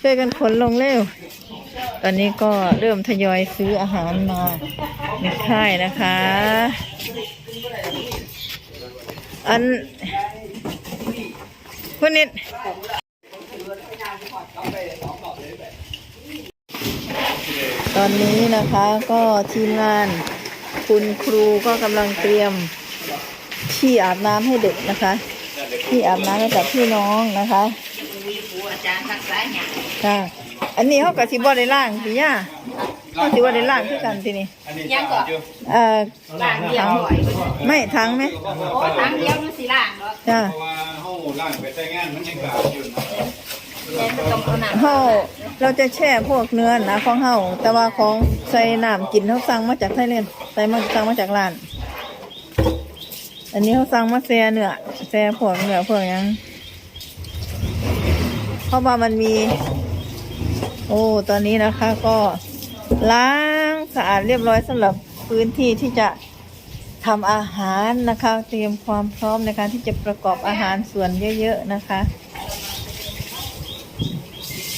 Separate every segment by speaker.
Speaker 1: ช่วยกันขนลงเร็ว ตอนนี้ก็เริ่มทยอยซื้ออาหารมาในค่ายนะคะ อันคุณนิดตอนนี้นะคะก็ทีมงานคุณครูก็กำลังเตรียมที่อาบน้ำให้เด็กนะคะ ที่อาบน้ำให้กับพี่น้องนะคะ
Speaker 2: อาจารย์ทักษะเนี่ย
Speaker 1: ค่ะ อันนี้เขากับสิบ่ได้ล่างพี่ย่าเขาสิบ่ได้ล่างคือกันทีนี้
Speaker 2: ยังก่อน
Speaker 1: เอ่อ
Speaker 2: ล่างเดียวหน่อย
Speaker 1: ไม่ทั้งไหม
Speaker 2: โอ้ทั้งเดียวมันสิล่างเนาะ
Speaker 1: จ้า
Speaker 3: เพราะว่าเฮาล่างไปใช้งานมันยังกล่าวอยู่นะ
Speaker 2: แม่ก็ต้องเอาน้ำ
Speaker 1: เขาเราจะแช่พวกเนื้อนะของเฮาแต่ว่าของใส่น้ำกินเขาสั่งมาจากไทยเลนใส่มาสั่งมาจากร้าน อันนี้เขาสั่งมาแซ่เนื้อแซ่พวกเนื้อพวกหยังเพ ราะว่ามันมี โอ้ ตอนนี้นะคะก็ล้างสะอาดเรียบร้อยสำหรับพื้นที่ที่จะทำอาหารนะคะ เตรียมความพร้อมในการที่จะประกอบอาหารส่วนเยอะๆนะคะ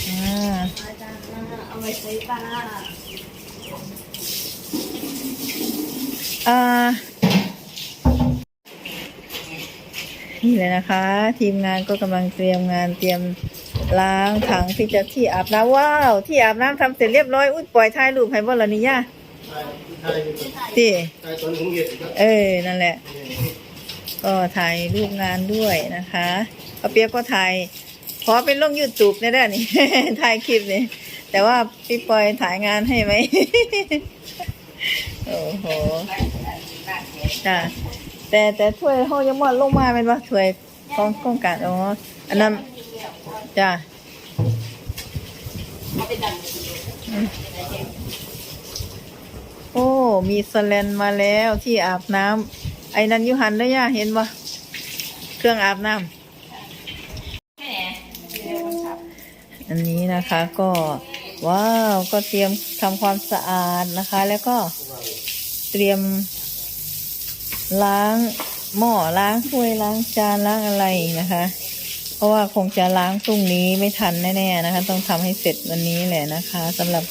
Speaker 1: อ่า
Speaker 2: เอาไว้ใส่ตา
Speaker 1: อ่านี่เลยนะคะ ทีมงานก็กำลังเตรียมงานเตรียม ล้างถังที่จะที่อาบน้ำว้าว ที่อาบน้ำทำเสร็จเรียบร้อยอุ้ยปล่อยถ่ายรูปให้บ่ละนี่ย่าที่เออนั่นแหละ ก็ถ่ายรูปงานด้วยนะคะป้าเปียกก็ถ่ายขอเป็นลงยูทูบเนี่ยได้นี่ถ่ายคลิปนี่แต่ว่าพี่ปอยถ่ายงานให้ไหมโอ้โหจ้ะแต่แต่ถ้วยเขายังมอดลงมาเป็นว่าถ้วยของโครงการอ๋ออันนั้น จ้าโอ้ มีสแลนมาแล้วที่อาบน้ำไอ้นันยุหันได้ย่าเห็นปะเครื่องอาบน้ำอันนี้นะคะก็ว้าวก็เตรียมทำความสะอาดนะคะ แล้วก็เตรียมล้างหม้อล้างถ้วยล้างจานล้างอะไรนะคะ เพราะว่าคงจะล้างพรุ่งนี้ไม่ทันแน่ๆนะคะ ต้องทำให้เสร็จวันนี้แหละนะคะสำหรับ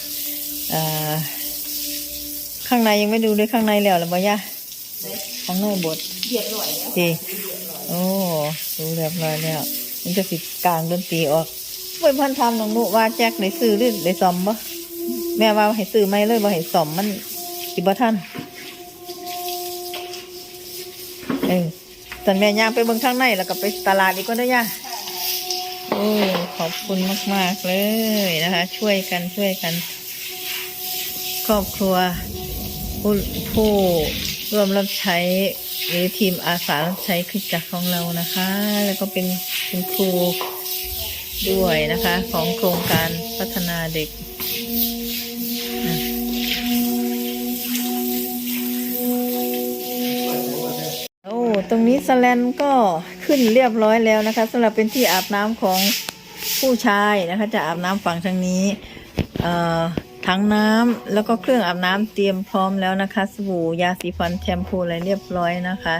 Speaker 1: อ่าข้างในยังไม่ดูเลยข้างในแล้วหรือเปล่ายะข้างในบด
Speaker 2: เรียบร้อยแล้ว
Speaker 1: ดีโอ้รู้เรียบร้อยแล้วมันจะสิกลางดนตรีออกเมื่อพันทำน้องนุว่าแจ็คได้ซื้อหรือได้ซ่อมบ่แม่ว่าให้ซื้อไม่เลยบ่ให้ซ่อมมันสิบ่ทันเออตอนแม่ย่างไปเบิ่งข้างในแล้วก็ไปตลาดอีกก็ได้ย่า โอ้ขอบคุณมาก ๆ เลยนะคะ ช่วยกันช่วยกัน ครอบครัว ผู้ผู้ร่วมรับใช้หรือทีมอาสารับใช้คือจักรของเรานะคะ แล้วก็เป็นคุณครูด้วยนะคะ ของโครงการพัฒนาเด็ก นี้สแลนก็ขึ้นเรียบร้อยแล้วนะคะสำหรับเป็นที่อาบน้ำของผู้ชายนะคะ จะอาบน้ำฝั่งทางนี้ถังน้ำแล้วก็เครื่องอาบน้ำเตรียมพร้อมแล้วนะคะ สบู่ยาสีฟันแชมพูอะไรเรียบร้อยนะคะ